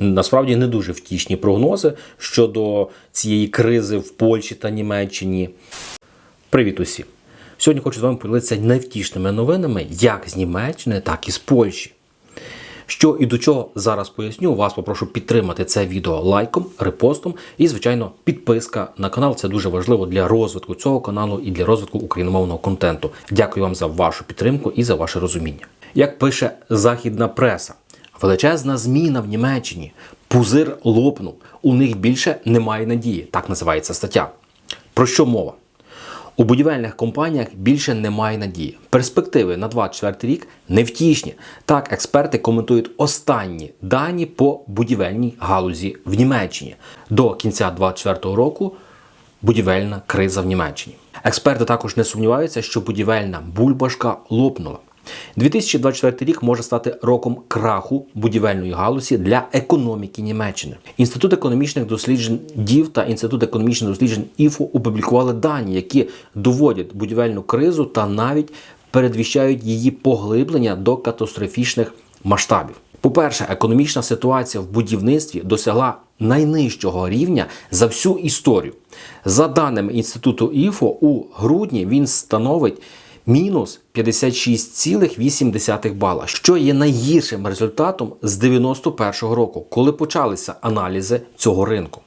Насправді не дуже втішні прогнози щодо цієї кризи в Польщі та Німеччині. Привіт усім! Сьогодні хочу з вами поділитися невтішними новинами як з Німеччини, так і з Польщі. Що і до чого зараз поясню, вас попрошу підтримати це відео лайком, репостом і, звичайно, підписка на канал. Це дуже важливо для розвитку цього каналу і для розвитку україномовного контенту. Дякую вам за вашу підтримку і за ваше розуміння. Як пише західна преса, величезна зміна в Німеччині, пузир лопнув. У них більше немає надії. Так називається стаття. Про що мова? У будівельних компаніях більше немає надії. Перспективи на 24 рік невтішні. Так, експерти коментують останні дані по будівельній галузі в Німеччині. До кінця 2024 року будівельна криза в Німеччині. Експерти також не сумніваються, що будівельна бульбашка лопнула. 2024 рік може стати роком краху будівельної галузі для економіки Німеччини. Інститут економічних досліджень ДІВ та інститут економічних досліджень ІФО опублікували дані, які доводять будівельну кризу та навіть передвіщають її поглиблення до катастрофічних масштабів. По-перше, економічна ситуація в будівництві досягла найнижчого рівня за всю історію. За даними інституту ІФО, у грудні він становить мінус 56,8 бала, що є найгіршим результатом з 91-го року, коли почалися аналізи цього ринку.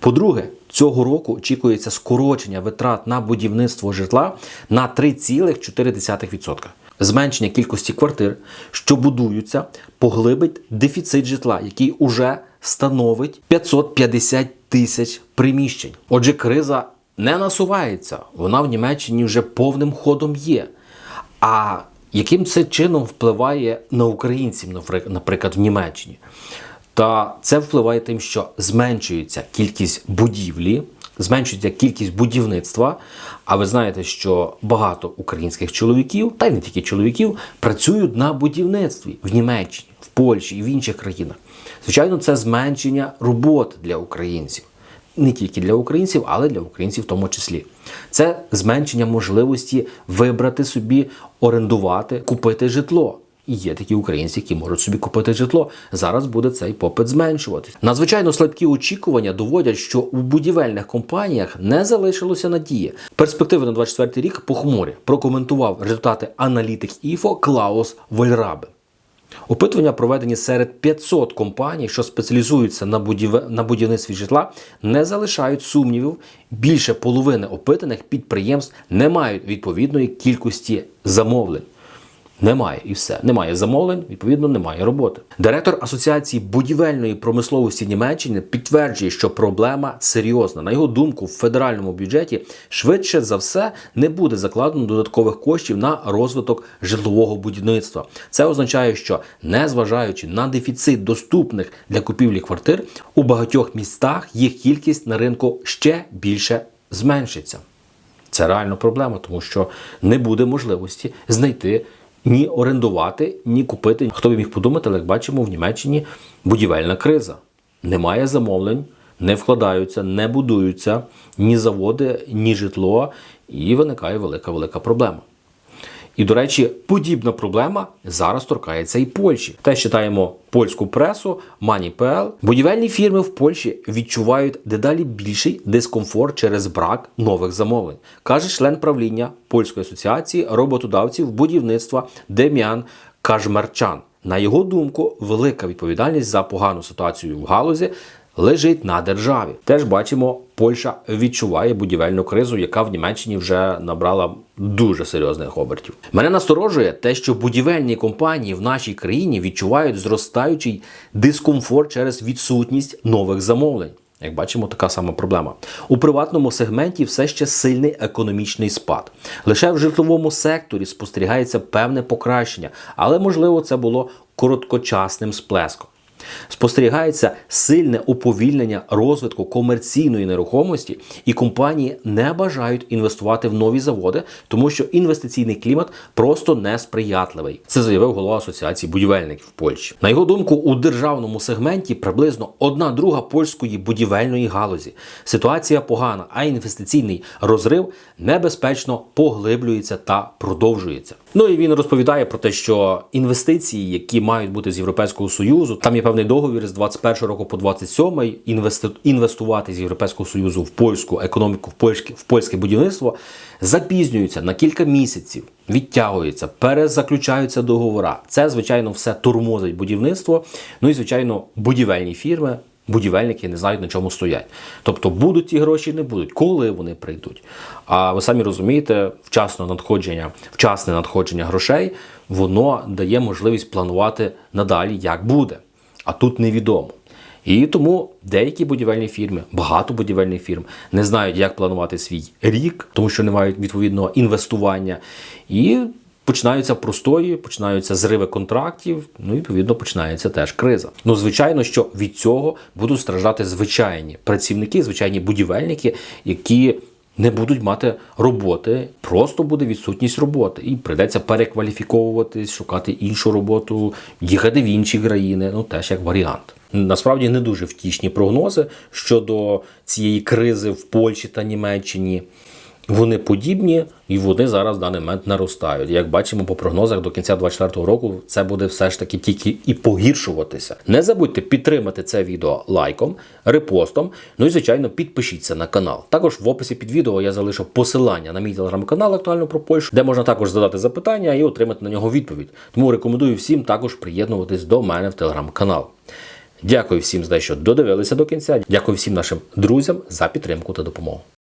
По-друге, цього року очікується скорочення витрат на будівництво житла на 3,4%. Зменшення кількості квартир, що будуються, поглибить дефіцит житла, який уже становить 550 тисяч приміщень. Отже, криза не насувається, вона в Німеччині вже повним ходом є. А яким це чином впливає на українців, наприклад, в Німеччині? Та це впливає тим, що зменшується кількість будівлі, зменшується кількість будівництва. А ви знаєте, що багато українських чоловіків, та й не тільки чоловіків, працюють на будівництві в Німеччині, в Польщі і в інших країнах. Звичайно, це зменшення роботи для українців. Не тільки для українців, але для українців в тому числі. Це зменшення можливості вибрати собі, орендувати, купити житло. І є такі українці, які можуть собі купити житло. Зараз буде цей попит зменшуватись. Надзвичайно слабкі очікування доводять, що у будівельних компаніях не залишилося надії. Перспективи на 24 рік похмурі прокоментував результати аналітик ІФО Клаус Вольрабе. Опитування, проведені серед 500 компаній, що спеціалізуються на будів... на будівництві житла, не залишають сумнівів. Більше половини опитаних підприємств не мають відповідної кількості замовлень. Немає і все. Немає замовлень, відповідно, немає роботи. Директор Асоціації будівельної промисловості Німеччини підтверджує, що проблема серйозна. На його думку, в федеральному бюджеті швидше за все не буде закладено додаткових коштів на розвиток житлового будівництва. Це означає, що незважаючи на дефіцит доступних для купівлі квартир, у багатьох містах їх кількість на ринку ще більше зменшиться. Це реально проблема, тому що не буде можливості знайти ні орендувати, ні купити. Хто би міг подумати, але як бачимо, в Німеччині будівельна криза. Немає замовлень, не вкладаються, не будуються ні заводи, ні житло, і виникає велика велика проблема. І, до речі, подібна проблема зараз торкається і Польщі. Те читаємо польську пресу, Money.pl. Будівельні фірми в Польщі відчувають дедалі більший дискомфорт через брак нових замовлень, каже член правління польської асоціації роботодавців будівництва Дем'ян Кажмерчан. На його думку, велика відповідальність за погану ситуацію в галузі лежить на державі. Теж бачимо, Польща відчуває будівельну кризу, яка в Німеччині вже набрала дуже серйозних обертів. Мене насторожує те, що будівельні компанії в нашій країні відчувають зростаючий дискомфорт через відсутність нових замовлень. Як бачимо, така сама проблема. У приватному сегменті все ще сильний економічний спад. Лише в житловому секторі спостерігається певне покращення, але можливо це було короткочасним сплеском. Спостерігається сильне уповільнення розвитку комерційної нерухомості, і компанії не бажають інвестувати в нові заводи, тому що інвестиційний клімат просто несприятливий. Це заявив голова асоціації будівельників Польщі. На його думку, у державному сегменті приблизно одна друга польської будівельної галузі. Ситуація погана, а інвестиційний розрив небезпечно поглиблюється та продовжується. Ну і він розповідає про те, що інвестиції, які мають бути з Європейського союзу, там є певна певний договір з 21 року по 27 інвести- інвестувати з Європейського Союзу в польську економіку, в польське, в польське будівництво запізнюються на кілька місяців, відтягуються, перезаключаються договори. Це, звичайно, все тормозить будівництво. Ну і, звичайно, будівельні фірми. Будівельники не знають на чому стоять. Тобто будуть ті гроші, не будуть, коли вони прийдуть. А ви самі розумієте, вчасне надходження, вчасне надходження грошей, воно дає можливість планувати надалі, як буде. А тут невідомо. І тому деякі будівельні фірми, багато будівельних фірм не знають, як планувати свій рік, тому що не мають відповідного інвестування. І починаються простої, починаються зриви контрактів. Ну і відповідно починається теж криза. Ну звичайно, що від цього будуть страждати звичайні працівники, звичайні будівельники, які не будуть мати роботи, просто буде відсутність роботи, і прийдеться перекваліфіковуватись, шукати іншу роботу, їхати в інші країни. Ну теж як варіант. Насправді не дуже втішні прогнози щодо цієї кризи в Польщі та Німеччині. Вони подібні і вони зараз в даний момент наростають. Як бачимо по прогнозах до кінця 2024 року, це буде все ж таки тільки і погіршуватися. Не забудьте підтримати це відео лайком, репостом. Ну і звичайно, підпишіться на канал. Також в описі під відео я залишу посилання на мій телеграм-канал актуально про Польщу, де можна також задати запитання і отримати на нього відповідь. Тому рекомендую всім також приєднуватись до мене в телеграм-канал. Дякую всім за те, що додивилися до кінця. Дякую всім нашим друзям за підтримку та допомогу.